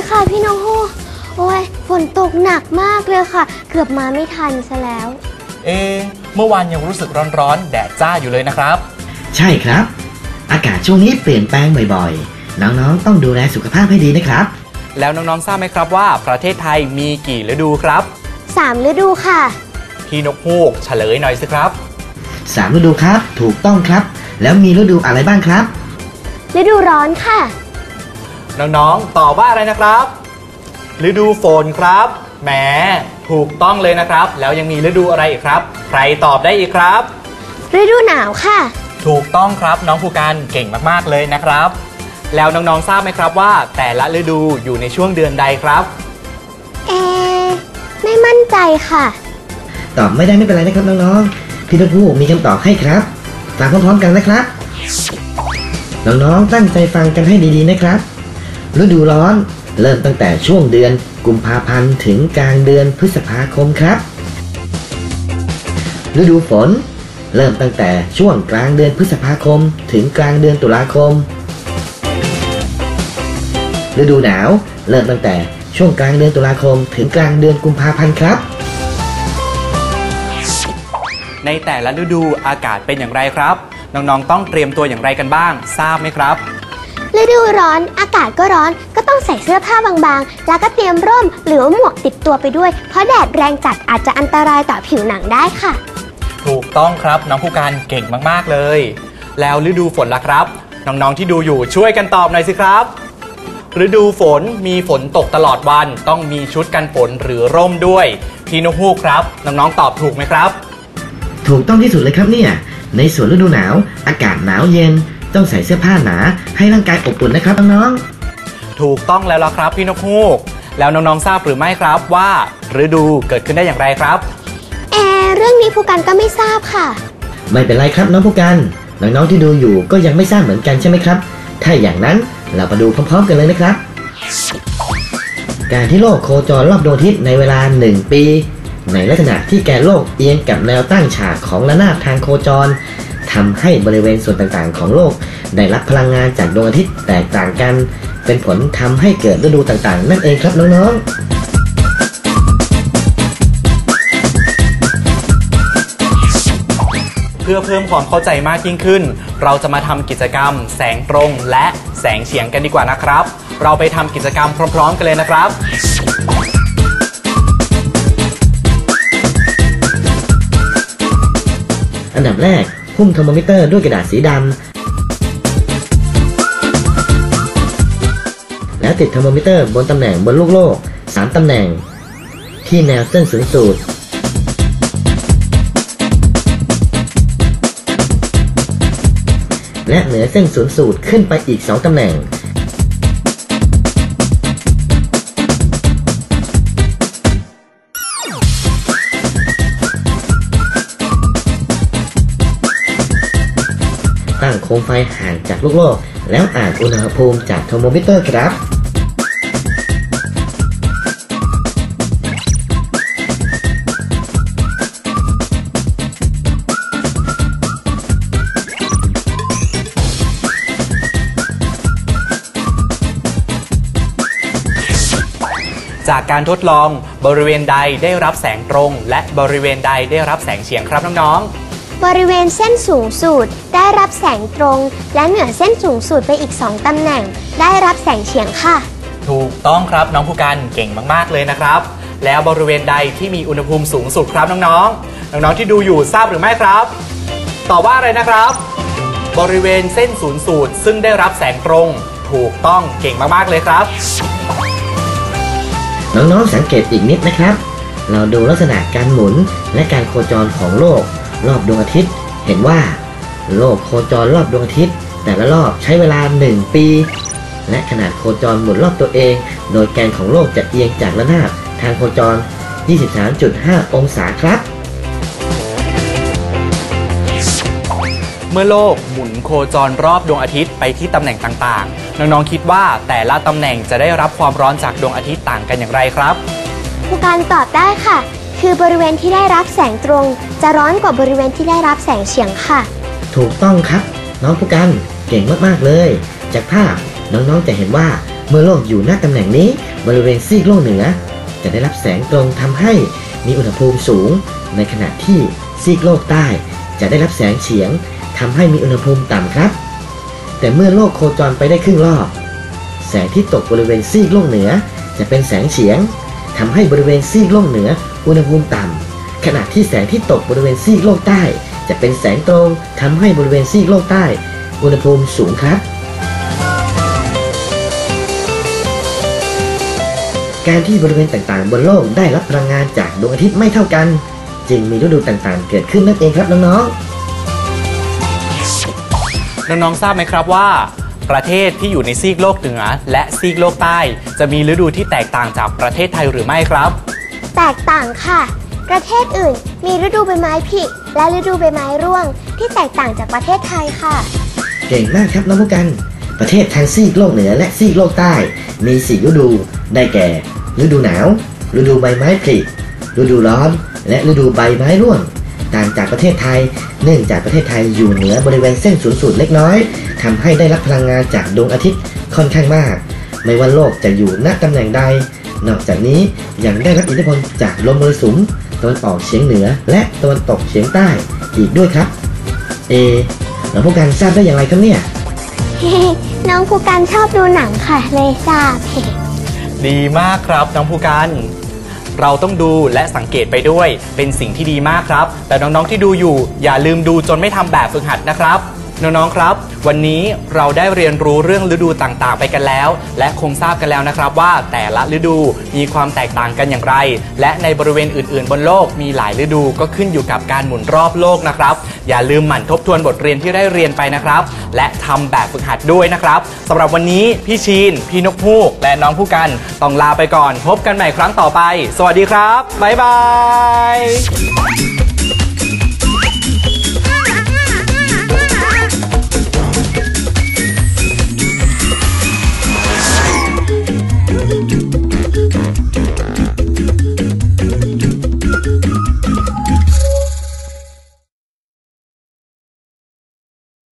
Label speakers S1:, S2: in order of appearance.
S1: ดีค่ะพี่น้องฮูโอ้ยฝนตกหนักมากเลยค่ะ เกือบมาไม่ทันซะแล้ว
S2: เอะเมื่อวานยังรู้สึกร้อนๆ แดดจ้าอยู่เลยนะครับ
S3: ใช่ครับ อากาศช่วงนี้เปลี่ยนแปลงบ่อยๆ น้องๆ ต้องดูแลสุขภาพให้ดีนะครับ
S2: แล้วน้องๆ ทราบไหมครับว่าประเทศไทยมีกี่ฤดูครับ
S1: 3ฤดูค่ะ
S2: พี่นกฮูกเฉลยหน่อยสิครับ
S3: สามฤดูครับ ถูกต้องครับ แล้วมีฤดูอะไรบ้างครับ
S1: ฤดูร้อนค่ะ
S2: น้องๆ ตอบว่าอะไรนะครับ ฤดูฝนครับ แหม ถูกต้องเลยนะครับ แล้วยังมีฤดูอะไรอีกครับ ใครตอบได้อีกครับ
S1: ฤดูหนาวค่ะ
S2: ถูกต้องครับน้องภูการเก่งมากๆเลยนะครับ แล้วน้องๆ ทราบไหมครับว่า แต่ละฤดูอยู่ในช่วงเดือนใดครับ
S1: เอะไม่มั่นใจค่ะ
S3: ตอบไม่ได้ไม่เป็นไรนะครับน้องๆ พี่นกฮูกมีคำตอบให้ครับฟังพร้อมๆกันนะครับ น้องๆ ตั้งใจฟังกันให้ดีๆนะครับ ฤดูร้อน เริ่มตั้งแต่ช่วงเดือนกุมภาพันธ์ถึงกลางเดือนพฤษภาคมครับ ฤดูฝน เริ่มตั้งแต่ช่วงกลางเดือนพฤษภาคม ถึงกลางเดือนตุลาคม ฤดูหนาว เริ่มตั้งแต่ช่วงกลางเดือนตุลาคม ถึงกลางเดือนกุมภาพันธ์ครับ
S2: ในแต่ละฤดูอากาศเป็นอย่างไรครับ น้องๆ ต้องเตรียมตัวอย่างไรกันบ้าง ทราบไหมครับ
S1: ฤดูร้อนอากาศก็ร้อนก็ต้องใส่เสื้อผ้าบางๆ แล้วก็เตรียมร่มหรือว่าหมวกติดตัวไปด้วย เพราะแดดแรงจัดอาจจะอันตรายต่อผิวหนังได้ค่ะ
S2: ถูกต้องครับน้องภูการเก่งมากๆเลย แล้วฤดูฝนล่ะครับ น้องๆที่ดูอยู่ช่วยกันตอบหน่อยสิครับ ฤดูฝนมีฝนตกตลอดวัน ต้องมีชุดกันฝนหรือร่มด้วย พี่นกฮูกครับน้องๆตอบถูกไหมครับ
S3: ถูกต้องที่สุดเลยครับเนี่ยในส่วนฤดูหนาว อากาศหนาวเย็น ต้องใส่เสื้อผ้าหนา ให้ร่างกายอบอุ่นนะครับน้อง
S2: ถูกต้องแล้วล่ะครับพี่นกฮูก แล้วน้องๆทราบหรือไม่ครับว่าฤดูเกิดขึ้นได้อย่างไรครับ
S1: แอร์เรื่องนี้ผู้กันก็ไม่ทราบค่ะ
S3: ๆไม่เป็นไรครับน้องผู้กันน้องๆที่ดูอยู่ก็ยังไม่ทราบเหมือนกันใช่ไหมครับ ถ้าอย่างนั้นเรามาดูพร้อมๆกันเลยนะครับ การที่โลกโคจรรอบดวงอาทิตย์ในเวลา 1 ปี ในลักษณะที่แกนโลกเอียงกับแนวตั้งฉากของระนาบทางโคจร ทำให้บริเวณส่วนต่างๆ ของโลก ได้รับพลังงานจากดวงอาทิตย์แตกต่างกัน เป็นผลทำให้เกิดฤดูต่างๆ นั่นเองครับน้องๆ
S2: เพื่อเพิ่มความเข้าใจมากยิ่งขึ้น เราจะมาทำกิจกรรม แสงตรงและแสงเฉียงกันดีกว่านะครับ เราไปทำกิจกรรมพร้อม ๆ กันเลยนะครับ
S3: อันดับแรก หุ้มเทอร์โมมิเตอร์ด้วยกระดาษสีดำ แล้วติดเทอร์โมมิเตอร์บนตำแหน่งบนลูกโลก 3 ตำแหน่ง ที่แนวเส้นศูนย์สูตรและเหนือเส้นศูนย์สูตรขึ้นไปอีก 2 ตำแหน่ง มไฟห่างจากลูกโลก แล้วอ่านอุณหภูมิจากเทอร์โมมิเตอร์ครับ
S2: จากการทดลองบริเวณใดได้รับแสงตรง และบริเวณใดได้รับแสงเฉียงครับน้องๆ
S1: บริเวณเส้นสูงสุดได้รับแสงตรง และเหนือเส้นสูงสุดไปอีก 2 ตำแหน่ง ได้รับแสงเฉียงค่ะ
S2: ๆถูกต้องครับน้องภูการเก่งมากๆเลยนะครับ แล้วบริเวณใดที่มีอุณหภูมิสูงสุดครับน้องๆน้องๆที่ดูอยู่ทราบหรือไม่ครับ ตอบว่าอะไรนะครับ บริเวณเส้นศูนย์สูตรซึ่งได้รับแสงตรง ถูกต้องเก่งมากๆเลยครับ
S3: น้องๆสังเกตอีกนิดนะครับ เราดูลักษณะการหมุนและการโคจรของโลก รอบดวงอาทิตย์ เห็นว่า โลกโคจรรอบดวงอาทิตย์ แต่ละรอบใช้เวลา 1 ปี และขนาดโคจรหมุนรอบตัวเอง โดยแกนของโลกจะเอียงจากระนาบทางโคจร 23.5 องศาครับ
S2: เมื่อโลกหมุนโคจรรอบดวงอาทิตย์ไปที่ตำแหน่งต่างๆ น้องๆคิดว่าแต่ละตำแหน่งจะได้รับความร้อนจากดวงอาทิตย์ต่างกันอย่างไรครับ
S1: ผู้การตอบได้ค่ะ คือบริเวณที่ได้รับแสงตรง จะร้อนกว่าบริเวณที่ได้รับแสงเฉียงค่ะ
S3: ถูกต้องครับ น้องผู้กันเก่งมากๆเลย จากภาพน้องๆจะเห็นว่าเมื่อโลกอยู่หน้าตำแหน่งนี้ บริเวณซีกโลกเหนือ จะได้รับแสงตรงทำให้มีอุณหภูมิสูง ในขณะที่ซีกโลกใต้ จะได้รับแสงเฉียงทำให้มีอุณหภูมิต่ำครับ แต่เมื่อโลกโคจรไปได้ครึ่งรอบแสงที่ตกบริเวณซีกโลกเหนือ จะเป็นแสงเฉียงทำให้บริเวณซีกโลกเหนือ อุณหภูมิต่ำขณะที่แสงที่ตกบริเวณซีกโลกใต้ จะเป็นแสงตรงทำให้บริเวณซีกโลกใต้ อุณหภูมิสูงครับ การที่บริเวณต่างๆ บนโลกได้รับพลังงานจากดวงอาทิตย์ไม่เท่ากัน จึงมีฤดูต่างๆ เกิดขึ้นนั่นเองครับน้องๆ
S2: น้องๆ ทราบไหมครับว่า ประเทศที่อยู่ในซีกโลกเหนือ และซีกโลกใต้ จะมีฤดูที่แตกต่างจากประเทศไทยหรือไม่ครับ
S1: แตกต่างค่ะ ประเทศอื่นมีฤดูใบไม้ผลิและฤดูใบไม้ร่วง ที่แตกต่างจากประเทศไทยค่ะ
S3: เก่งมากครับน้องผู้กัน ประเทศทางซีกโลกเหนือและซีกโลกใต้ มีสี่ฤดู ได้แก่ ฤดูหนาว ฤดูใบไม้ผลิฤดูร้อน และฤดูใบไม้ร่วง ต่างจากประเทศไทย เนื่องจากประเทศไทยอยู่เหนือบริเวณเส้นศูนย์สูตรเล็กน้อยทำให้ได้รับพลังงานจากดวงอาทิตย์ค่อนข้างมาก ไม่ว่าโลกจะอยู่ณตำแหน่งใด นอกจากนี้ยังได้รับอิทธิพลจากลมมรสุมตะวันออกเฉียงเหนือ และตะวันตกเฉียงใต้อีกด้วยครับ เอแล้วพวกกันทราบได้อย่างไรครับเนี่ย
S1: น้องภูการชอบดูหนังค่ะ เลยทราบ
S2: ดีมากครับน้องผู้กันเราต้องดูและสังเกตไปด้วย เป็นสิ่งที่ดีมากครับ แต่น้องๆที่ดูอยู่ อย่าลืมดูจนไม่ทำแบบฝึกหัดนะครับ น้องๆครับ วันนี้เราได้เรียนรู้เรื่องฤดูต่างๆ ไปกันแล้ว และคงทราบกันแล้วนะครับว่าแต่ละฤดูมีความแตกต่างกันอย่างไร และในบริเวณอื่นๆ บนโลกมีหลายฤดูก็ขึ้นอยู่กับการหมุนรอบโลกนะครับ อย่าลืมหมั่นทบทวนบทเรียนที่ได้เรียนไปนะครับ และทำแบบฝึกหัดด้วยนะครับสำหรับวันนี้พี่ชีน พี่นกฮูก และน้องผู้กันต้องลาไปก่อน พบกันใหม่ครั้งต่อไป สวัสดีครับบ๊ายบาย